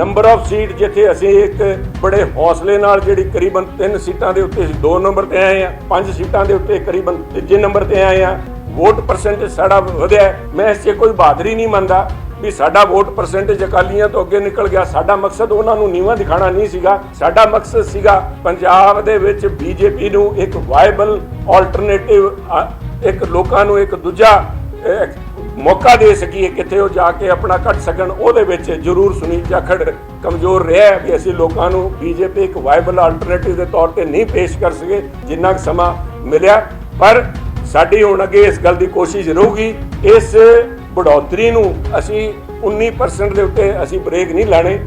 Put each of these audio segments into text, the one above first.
Number of seat ਜਿੱਥੇ ਅਸੀਂ ਇੱਕ ਬੜੇ ਹੌਸਲੇ ਨਾਲ ਜਿਹੜੀ ਕਰੀਬਨ 3 ਸੀਟਾਂ ਦੇ ਉੱਤੇ ਅਸੀਂ 2 ਨੰਬਰ ਤੇ ਆਏ ਆ 5 ਸੀਟਾਂ ਦੇ ਉੱਤੇ ਕਰੀਬਨ ਤੀਜੇ ਨੰਬਰ ਤੇ ਆਏ ਆ ਵੋਟ ਪਰਸੈਂਟੇਜ ਸਾਡਾ ਵਧਿਆ ਮੈਂ ਇਸ 'ਚ ਕੋਈ ਬਹਾਦਰੀ ਨਹੀਂ ਮੰਨਦਾ ਵੀ ਸਾਡਾ ਵੋਟ ਪਰਸੈਂਟੇਜ ਅਕਾਲੀਆਂ ਤੋਂ ਅੱਗੇ ਨਿਕਲ ਗਿਆ। ਸਾਡਾ ਮਕਸਦ ਉਹਨਾਂ ਨੂੰ ਨੀਵਾਂ ਦਿਖਾਣਾ ਨਹੀਂ ਸੀਗਾ। ਸਾਡਾ ਮਕਸਦ ਸੀਗਾ ਪੰਜਾਬ ਦੇ ਵਿੱਚ ਬੀਜੇਪੀ ਨੂੰ ਇੱਕ ਵਾਇਬਲ ਆਲਟਰਨੇਟਿਵ ਇੱਕ ਲੋਕਾਂ ਨੂੰ ਇੱਕ ਦੂਜਾ ਮੌਕਾ ਦੇ ਸਕੀਏ, ਕਿੱਥੇ ਉਹ ਜਾ ਕੇ ਆਪਣਾ ਕੱਢ ਸਕਣ, ਉਹਦੇ ਵਿੱਚ ਜ਼ਰੂਰ ਸੁਨੀਲ ਜਾਖੜ ਕਮਜ਼ੋਰ ਰਿਹਾ ਹੈ ਵੀ ਅਸੀਂ ਲੋਕਾਂ ਨੂੰ ਬੀਜੇਪੀ ਇੱਕ ਵਾਇਬਲ ਆਲਟਰਨੇਟਿਵ ਦੇ ਤੌਰ ਤੇ ਨਹੀਂ ਪੇਸ਼ ਕਰ ਸਕੇ, ਜਿੰਨਾ ਕੁ ਸਮਾਂ ਮਿਲਿਆ। ਪਰ ਸਾਡੀ ਹੁਣ ਅੱਗੇ ਇਸ ਗੱਲ ਦੀ ਕੋਸ਼ਿਸ਼ ਰਹੂਗੀ, ਇਸ ਬੜੋਤਰੀ ਨੂੰ ਅਸੀਂ 19% ਦੇ ਉੱਤੇ ਅਸੀਂ ਬ੍ਰੇਕ ਨਹੀਂ ਲਾਣੇ।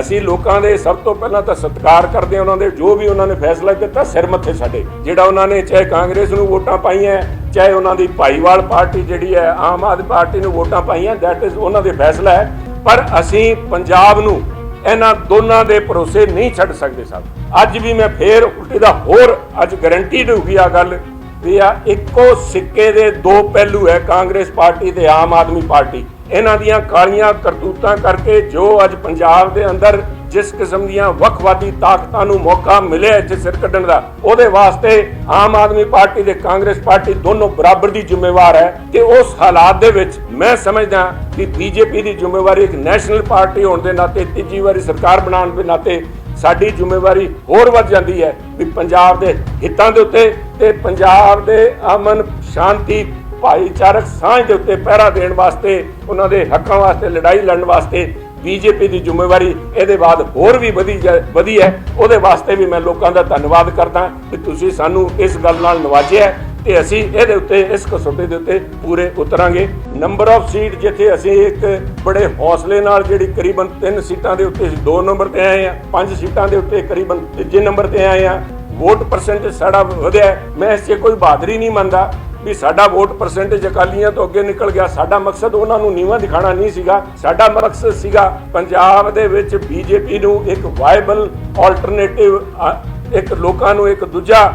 ਅਸੀਂ ਲੋਕਾਂ ਦੇ ਸਭ ਤੋਂ ਪਹਿਲਾਂ ਤਾਂ ਸਤਿਕਾਰ ਕਰਦੇ ਹਾਂ ਉਹਨਾਂ ਦੇ, ਜੋ ਵੀ ਉਹਨਾਂ ਨੇ ਫੈਸਲਾ ਕੀਤਾ ਸਿਰ ਮੱਥੇ ਸਾਡੇ। ਜਿਹੜਾ ਉਹਨਾਂ ਨੇ ਚਾਹੇ ਕਾਂਗਰਸ ਨੂੰ ਵੋਟਾਂ ਪਾਈਆਂ, ਚਾਹੇ ਉਹਨਾਂ ਦੀ ਭਾਈਵਾਲ ਪਾਰਟੀ ਜਿਹੜੀ ਹੈ, ਆਮ ਆਦਮੀ ਪਾਰਟੀ ਨੂੰ ਵੋਟਾਂ ਪਾਈਆਂ ਦੈਟ ਇਜ਼ ਉਹਨਾਂ ਦੇ ਫੈਸਲਾ ਹੈ। ਪਰ ਅਸੀਂ ਪੰਜਾਬ ਨੂੰ ਇਹਨਾਂ ਦੋਨਾਂ ਦੇ ਭਰੋਸੇ ਨਹੀਂ ਛੱਡ ਸਕਦੇ ਸਾਹਿਬ ਅੱਜ ਵੀ ਮੈਂ ਫੇਰ ਉਲਟੀ ਦਾ ਹੋਰ ਅੱਜ ਗਰੰਟੀ ਹੋਊਗੀ ਆ ਗੱਲ ਵੀ ਆ ਇੱਕੋ ਸਿੱਕੇ ਦੇ ਦੋ ਪਹਿਲੂ ਹੈ ਕਾਂਗਰਸ ਪਾਰਟੀ ਤੇ ਆਮ ਆਦਮੀ ਪਾਰਟੀ। ਇਹਨਾਂ ਦੀਆਂ ਕਾਲੀਆਂ ਕਰਤੂਤਾਂ ਕਰਕੇ ਜੋ ਅੱਜ ਪੰਜਾਬ ਦੇ ਅੰਦਰ ਜਿਸ ਕਿਸਮ ਦੀਆਂ ਵੱਖਵਾਦੀ ਤਾਕਤਾਂ ਨੂੰ ਮੌਕਾ ਮਿਲਿਆ ਇੱਥੇ ਸਿਰ ਕੱਢਣ ਦਾ, ਉਹਦੇ ਵਾਸਤੇ ਆਮ ਆਦਮੀ ਪਾਰਟੀ ਤੇ ਕਾਂਗਰਸ ਪਾਰਟੀ ਦੋਨੋਂ ਬਰਾਬਰ ਦੀ ਜ਼ਿੰਮੇਵਾਰ ਹੈ ਕਿ ਉਸ ਹਾਲਾਤ ਦੇ ਵਿੱਚ ਮੈਂ ਸਮਝਦਾ ਕਿ ਬੀਜੇਪੀ ਦੀ ਜ਼ਿੰਮੇਵਾਰੀ ਇੱਕ ਨੈਸ਼ਨਲ ਪਾਰਟੀ ਹੋਣ ਦੇ ਨਾਤੇ, ਤੀਜੀ ਵਾਰੀ ਸਰਕਾਰ ਬਣਾਉਣ ਦੇ ਨਾਤੇ ਸਾਡੀ ਜ਼ਿੰਮੇਵਾਰੀ ਹੋਰ ਵੱਧ ਜਾਂਦੀ ਹੈ ਵੀ ਪੰਜਾਬ ਦੇ ਹਿੱਤਾਂ ਦੇ ਉੱਤੇ ਤੇ ਪੰਜਾਬ ਦੇ ਅਮਨ, ਸ਼ਾਂਤੀ ਭਾਈਚਾਰਕ ਸਾਂਝ ਦੇ ਉੱਤੇ ਪਹਿਰਾ ਦੇਣ ਵਾਸਤੇ, ਉਹਨਾਂ ਦੇ ਹੱਕਾਂ ਵਾਸਤੇ, ਲੜਾਈ ਲੜਨ ਵਾਸਤੇ ਬੀਜੇਪੀ ਦੀ ਜ਼ਿੰਮੇਵਾਰੀ ਇਹਦੇ ਬਾਅਦ ਹੋਰ ਵੀ ਵਧੀ ਵਧੀ ਹੈ। ਉਹਦੇ ਵਾਸਤੇ ਵੀ ਮੈਂ ਲੋਕਾਂ ਦਾ ਧੰਨਵਾਦ ਕਰਦਾ ਕਿ ਤੁਸੀਂ ਸਾਨੂੰ ਇਸ ਗੱਲ ਨਾਲ ਨਵਾਜਿਆ ਹੈ ਤੇ ਅਸੀਂ ਇਹਦੇ ਉੱਤੇ, ਇਸ ਕਸੌਟੀ ਦੇ ਉੱਤੇ ਪੂਰੇ ਉਤਰਾਂਗੇ। ਨੰਬਰ ਆਫ ਸੀਟ ਜਿੱਥੇ ਅਸੀਂ ਇੱਕ ਬੜੇ ਹੌਸਲੇ ਨਾਲ ਜਿਹੜੀ ਕਰੀਬਨ 3 ਸੀਟਾਂ ਦੇ ਉੱਤੇ ਅਸੀਂ 2 ਨੰਬਰ ਤੇ ਆਏ ਆ 5 ਸੀਟਾਂ ਦੇ ਉੱਤੇ ਕਰੀਬਨ ਤੀਜੇ ਨੰਬਰ ਤੇ ਆਏ ਆ ਵੋਟ ਪਰਸੈਂਟੇਜ ਸਾਡਾ ਵਧਿਆ ਮੈਂ ਇਸ 'ਚ ਕੋਈ ਬਹਾਦਰੀ ਨਹੀਂ ਮੰਨਦਾ। ਵੀ ਸਾਡਾ ਵੋਟ ਪਰਸੈਂਟੇਜ ਅਕਾਲੀਆਂ ਤੋਂ ਅੱਗੇ ਨਿਕਲ ਗਿਆ। ਸਾਡਾ ਮਕਸਦ ਉਹਨਾਂ ਨੂੰ ਨੀਵਾਂ ਦਿਖਾਣਾ ਨਹੀਂ ਸੀਗਾ। ਸਾਡਾ ਮਕਸਦ ਸੀਗਾ ਪੰਜਾਬ ਦੇ ਵਿੱਚ ਬੀਜੇਪੀ ਨੂੰ ਇੱਕ ਵਾਇਬਲ ਆਲਟਰਨੇਟਿਵ ਇੱਕ ਲੋਕਾਂ ਨੂੰ ਇੱਕ ਦੂਜਾ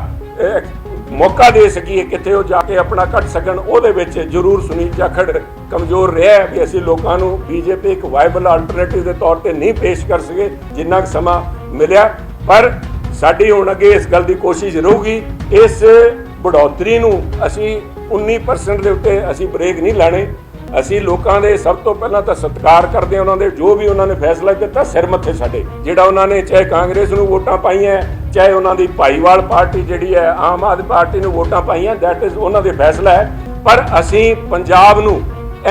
ਮੌਕਾ ਦੇ ਸਕੀਏ, ਕਿੱਥੇ ਉਹ ਜਾ ਕੇ ਆਪਣਾ ਕੱਢ ਸਕਣ, ਉਹਦੇ ਵਿੱਚ ਜ਼ਰੂਰ ਸੁਨੀਲ ਜਾਖੜ ਕਮਜ਼ੋਰ ਰਿਹਾ ਵੀ ਅਸੀਂ ਲੋਕਾਂ ਨੂੰ ਬੀਜੇਪੀ ਇੱਕ ਵਾਇਬਲ ਆਲਟਰਨੇਟਿਵ ਦੇ ਤੌਰ ਤੇ ਨਹੀਂ ਪੇਸ਼ ਕਰ ਸਕੇ, ਜਿੰਨਾ ਕੁ ਸਮਾਂ ਮਿਲਿਆ। ਪਰ ਸਾਡੀ ਹੁਣ ਅੱਗੇ ਇਸ ਗੱਲ ਦੀ ਕੋਸ਼ਿਸ਼ ਰਹੂਗੀ। ਇਸ ਬੜੋਤਰੀ ਨੂੰ ਅਸੀਂ 19% ਦੇ ਉੱਤੇ ਅਸੀਂ ਬ੍ਰੇਕ ਨਹੀਂ ਲਾਣੇ। ਅਸੀਂ ਲੋਕਾਂ ਦੇ ਸਭ ਤੋਂ ਪਹਿਲਾਂ ਤਾਂ ਸਤਿਕਾਰ ਕਰਦੇ ਉਹਨਾਂ ਦੇ। ਜੋ ਵੀ ਉਹਨਾਂ ਨੇ ਫੈਸਲਾ ਕੀਤਾ ਸਿਰ ਮੱਥੇ ਸਾਡੇ। ਜਿਹੜਾ ਉਹਨਾਂ ਨੇ ਚਾਹੇ ਕਾਂਗਰਸ ਨੂੰ ਵੋਟਾਂ ਪਾਈਆਂ, ਚਾਹੇ ਉਹਨਾਂ ਦੀ ਭਾਈਵਾਲ ਪਾਰਟੀ ਜਿਹੜੀ ਹੈ, ਆਮ ਆਦਮੀ ਪਾਰਟੀ ਨੂੰ ਵੋਟਾਂ ਪਾਈਆਂ ਦੈਟ ਇਜ਼ ਉਹਨਾਂ ਦੇ ਫੈਸਲਾ ਹੈ। ਪਰ ਅਸੀਂ ਪੰਜਾਬ ਨੂੰ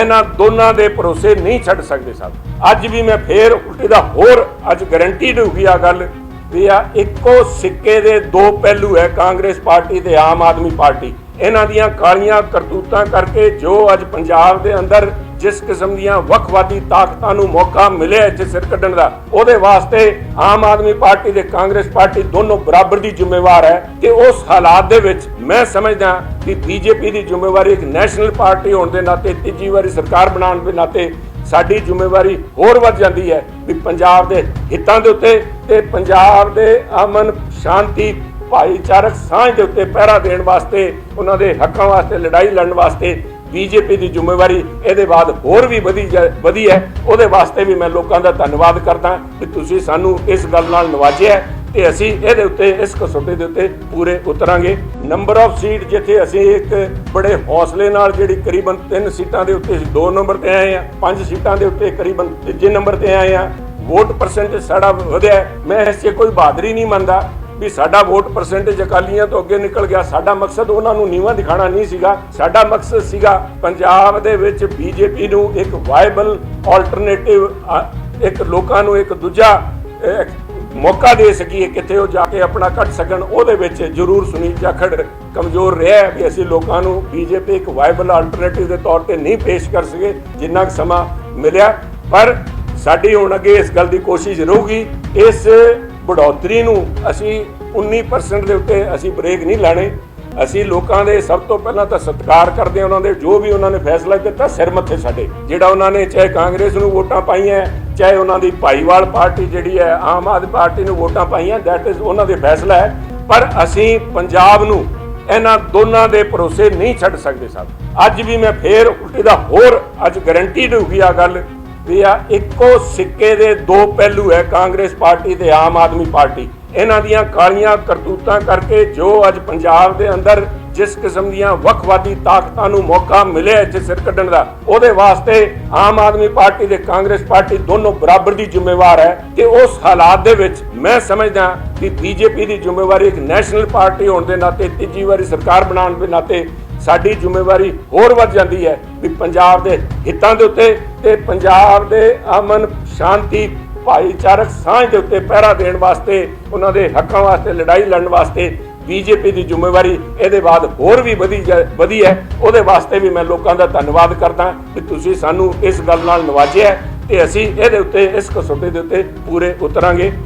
ਇਹਨਾਂ ਦੋਨਾਂ ਦੇ ਭਰੋਸੇ ਨਹੀਂ ਛੱਡ ਸਕਦੇ, ਸਾਹਿਬ। ਅੱਜ ਵੀ ਮੈਂ ਫੇਰ ਉਲਟੀ ਦਾ ਹੋਰ ਅੱਜ ਗਰੰਟੀ ਹੋਊਗੀ ਆ ਗੱਲ। ਵੀ ਆ ਇੱਕੋ ਸਿੱਕੇ ਦੇ ਦੋ ਪਹਿਲੂ ਹੈ ਕਾਂਗਰਸ ਪਾਰਟੀ ਤੇ ਆਮ ਆਦਮੀ ਪਾਰਟੀ। ਇਹਨਾਂ ਦੀਆਂ ਕਾਲੀਆਂ ਕਰਤੂਤਾਂ ਕਰਕੇ ਜੋ ਅੱਜ ਪੰਜਾਬ ਦੇ ਅੰਦਰ ਜਿਸ ਕਿਸਮ ਦੀਆਂ ਵੱਖਵਾਦੀ ਤਾਕਤਾਂ ਨੂੰ ਮੌਕਾ ਮਿਲਿਆ ਇੱਥੇ ਸਿਰ ਕੱਢਣ ਦਾ, ਉਹਦੇ ਵਾਸਤੇ ਆਮ ਆਦਮੀ ਪਾਰਟੀ ਤੇ ਕਾਂਗਰਸ ਪਾਰਟੀ ਦੋਨੋਂ ਬਰਾਬਰ ਦੀ ਜ਼ਿੰਮੇਵਾਰ ਹੈ ਕਿ ਉਸ ਹਾਲਾਤ ਦੇ ਵਿੱਚ ਮੈਂ ਸਮਝਦਾ ਕਿ ਬੀਜੇਪੀ ਦੀ ਜ਼ਿੰਮੇਵਾਰੀ ਇੱਕ ਨੈਸ਼ਨਲ ਪਾਰਟੀ ਹੋਣ ਦੇ ਨਾਤੇ, ਤੀਜੀ ਵਾਰੀ ਸਰਕਾਰ ਬਣਾਉਣ ਦੇ ਨਾਤੇ ਸਾਡੀ ਜ਼ਿੰਮੇਵਾਰੀ ਹੋਰ ਵੱਧ ਜਾਂਦੀ ਹੈ ਵੀ ਪੰਜਾਬ ਦੇ ਹਿੱਤਾਂ ਦੇ ਉੱਤੇ ਤੇ ਪੰਜਾਬ ਦੇ ਅਮਨ ਸ਼ਾਂਤੀ, ਭਾਈਚਾਰਕ ਸਾਂਝ ਦੇ ਉੱਤੇ ਪਹਿਰਾ ਦੇਣ ਵਾਸਤੇ, ਉਹਨਾਂ ਦੇ ਹੱਕਾਂ ਵਾਸਤੇ, ਲੜਾਈ ਲੜਨ ਵਾਸਤੇ ਬੀਜੇਪੀ ਦੀ ਜ਼ਿੰਮੇਵਾਰੀ ਇਹਦੇ ਬਾਅਦ ਹੋਰ ਵੀ ਵਧੀ ਜਾ- ਵਧੀ ਹੈ। ਉਹਦੇ ਵਾਸਤੇ ਵੀ ਮੈਂ ਲੋਕਾਂ ਦਾ ਧੰਨਵਾਦ ਕਰਦਾ ਕਿ ਤੁਸੀਂ ਸਾਨੂੰ ਇਸ ਗੱਲ ਨਾਲ ਨਵਾਜਿਆ ਤੇ ਅਸੀਂ ਇਹਦੇ ਉੱਤੇ, ਇਸ ਕਸੌਟੀ ਦੇ ਉੱਤੇ ਪੂਰੇ ਉਤਰਾਂਗੇ। ਨੰਬਰ ਆਫ ਸੀਟ ਜਿੱਥੇ ਅਸੀਂ ਇੱਕ ਬੜੇ ਹੌਸਲੇ ਨਾਲ ਜਿਹੜੀ ਕਰੀਬਨ 3 ਸੀਟਾਂ ਦੇ ਉੱਤੇ ਅਸੀਂ 2 ਨੰਬਰ ਤੇ ਆਏ ਆ 5 ਸੀਟਾਂ ਦੇ ਉੱਤੇ ਕਰੀਬਨ ਤੀਜੇ ਨੰਬਰ ਤੇ ਆਏ ਆ ਵੋਟ ਪਰਸੈਂਟੇਜ ਸਾਡਾ ਵਧਿਆ ਮੈਂ ਇਸ 'ਚ ਕੋਈ ਬਹਾਦਰੀ ਨਹੀਂ ਮੰਨਦਾ ਵੀ ਸਾਡਾ ਵੋਟ ਪਰਸੈਂਟੇਜ ਅਕਾਲੀਆਂ ਤੋਂ ਅੱਗੇ ਨਿਕਲ ਗਿਆ। ਸਾਡਾ ਮਕਸਦ ਉਹਨਾਂ ਨੂੰ ਨੀਵਾਂ ਦਿਖਾਣਾ ਨਹੀਂ ਸੀਗਾ। ਸਾਡਾ ਮਕਸਦ ਸੀਗਾ ਪੰਜਾਬ ਦੇ ਵਿੱਚ ਬੀਜੇਪੀ ਨੂੰ ਇੱਕ ਵਾਇਬਲ ਆਲਟਰਨੇਟਿਵ ਇੱਕ ਲੋਕਾਂ ਨੂੰ ਇੱਕ ਦੂਜਾ ਮੌਕਾ ਦੇ ਸਕੀਏ ਕਿੱਥੇ ਉਹ ਜਾ ਕੇ ਆਪਣਾ ਕੱਢ ਸਕਣ, ਉਹਦੇ ਵਿੱਚ ਜ਼ਰੂਰ ਸੁਨੀਲ ਜਾਖੜ ਕਮਜ਼ੋਰ ਰਿਹਾ ਵੀ ਅਸੀਂ ਲੋਕਾਂ ਨੂੰ ਬੀਜੇਪੀ ਇੱਕ ਵਾਇਬਲ ਆਲਟਰਨੇਟਿਵ ਦੇ ਤੌਰ ਤੇ ਨਹੀਂ ਪੇਸ਼ ਕਰ ਸਕੇ, ਜਿੰਨਾ ਕੁ ਸਮਾਂ ਮਿਲਿਆ। ਪਰ ਸਾਡੀ ਹੁਣ ਅੱਗੇ ਇਸ ਗੱਲ ਦੀ ਕੋਸ਼ਿਸ਼ ਰਹੂਗੀ, ਇਸ ਬੜੋਤਰੀ ਨੂੰ ਅਸੀਂ 19% ਦੇ ਉੱਤੇ ਅਸੀਂ ਬ੍ਰੇਕ ਨਹੀਂ ਲਾਣੇ। ਅਸੀਂ ਲੋਕਾਂ ਦੇ ਸਭ ਤੋਂ ਪਹਿਲਾਂ ਤਾਂ ਸਤਿਕਾਰ ਕਰਦੇ ਹਾਂ ਉਹਨਾਂ ਦੇ, ਜੋ ਵੀ ਉਹਨਾਂ ਨੇ ਫੈਸਲਾ ਕੀਤਾ, ਸਿਰ ਮੱਥੇ ਸਾਡੇ। ਜਿਹੜਾ ਉਹਨਾਂ ਨੇ, ਚਾਹੇ ਕਾਂਗਰਸ ਨੂੰ ਵੋਟਾਂ ਪਾਈਆਂ ਚਾਹੇ ਉਹਨਾਂ ਦੀ ਭਾਈਵਾਲ ਪਾਰਟੀ ਜਿਹੜੀ ਹੈ, ਆਮ ਆਦਮੀ ਪਾਰਟੀ ਨੂੰ ਵੋਟਾਂ ਪਾਈਆਂ ਦੈਟ ਇਜ਼ ਉਹਨਾਂ ਦੇ ਫੈਸਲਾ ਹੈ। ਪਰ ਅਸੀਂ ਪੰਜਾਬ ਨੂੰ ਇਹਨਾਂ ਦੋਨਾਂ ਦੇ ਭਰੋਸੇ ਨਹੀਂ ਛੱਡ ਸਕਦੇ ਸਾਹਿਬ ਅੱਜ ਵੀ ਮੈਂ ਫੇਰ ਉਲਟੀ ਦਾ ਹੋਰ ਅੱਜ ਗਰੰਟੀ ਹੋਊਗੀ ਆ ਗੱਲ ਵੀ ਆ ਇੱਕੋ ਸਿੱਕੇ ਦੇ ਦੋ ਪਹਿਲੂ ਹੈ ਕਾਂਗਰਸ ਪਾਰਟੀ ਤੇ ਆਮ ਆਦਮੀ ਪਾਰਟੀ। ਇਹਨਾਂ ਦੀਆਂ ਕਾਲੀਆਂ ਕਰਤੂਤਾਂ ਕਰਕੇ ਜੋ ਅੱਜ ਪੰਜਾਬ ਦੇ ਅੰਦਰ ਜਿਸ ਕਿਸਮ ਦੀਆਂ ਵੱਖਵਾਦੀ ਤਾਕਤਾਂ ਨੂੰ ਮੌਕਾ ਮਿਲਿਆ ਇੱਥੇ ਸਿਰ ਕੱਢਣ ਦਾ, ਉਹਦੇ ਵਾਸਤੇ ਆਮ ਆਦਮੀ ਪਾਰਟੀ ਤੇ ਕਾਂਗਰਸ ਪਾਰਟੀ ਦੋਨੋਂ ਬਰਾਬਰ ਦੀ ਜ਼ਿੰਮੇਵਾਰ ਹੈ ਕਿ ਉਸ ਹਾਲਾਤ ਦੇ ਵਿੱਚ ਮੈਂ ਸਮਝਦਾ ਕਿ ਬੀਜੇਪੀ ਦੀ ਜ਼ਿੰਮੇਵਾਰੀ ਇੱਕ ਨੈਸ਼ਨਲ ਪਾਰਟੀ ਹੋਣ ਦੇ ਨਾਤੇ, ਤੀਜੀ ਵਾਰੀ ਸਰਕਾਰ ਬਣਾਉਣ ਦੇ ਨਾਤੇ ਸਾਡੀ ਜ਼ਿੰਮੇਵਾਰੀ ਹੋਰ ਵੱਧ ਜਾਂਦੀ ਹੈ ਵੀ ਪੰਜਾਬ ਦੇ ਹਿੱਤਾਂ ਦੇ ਉੱਤੇ ਤੇ ਪੰਜਾਬ ਦੇ ਅਮਨ, ਸ਼ਾਂਤੀ, ਭਾਈਚਾਰਕ ਸਾਂਝ ਦੇ ਉੱਤੇ ਪਹਿਰਾ ਦੇਣ ਵਾਸਤੇ, ਉਹਨਾਂ ਦੇ ਹੱਕਾਂ ਵਾਸਤੇ, ਲੜਾਈ ਲੜਨ ਵਾਸਤੇ ਬੀਜੇਪੀ ਦੀ ਜ਼ਿੰਮੇਵਾਰੀ ਇਹਦੇ ਬਾਅਦ ਹੋਰ ਵੀ ਵਧੀ ਜਾ- ਵਧੀ ਹੈ। ਉਹਦੇ ਵਾਸਤੇ ਵੀ ਮੈਂ ਲੋਕਾਂ ਦਾ ਧੰਨਵਾਦ ਕਰਦਾ ਕਿ ਤੁਸੀਂ ਸਾਨੂੰ ਇਸ ਗੱਲ ਨਾਲ ਨਵਾਜਿਆ ਹੈ ਤੇ ਅਸੀਂ ਇਹਦੇ ਉੱਤੇ, ਇਸ ਕਸੌਟੀ ਦੇ ਉੱਤੇ ਪੂਰੇ ਉਤਰਾਂਗੇ।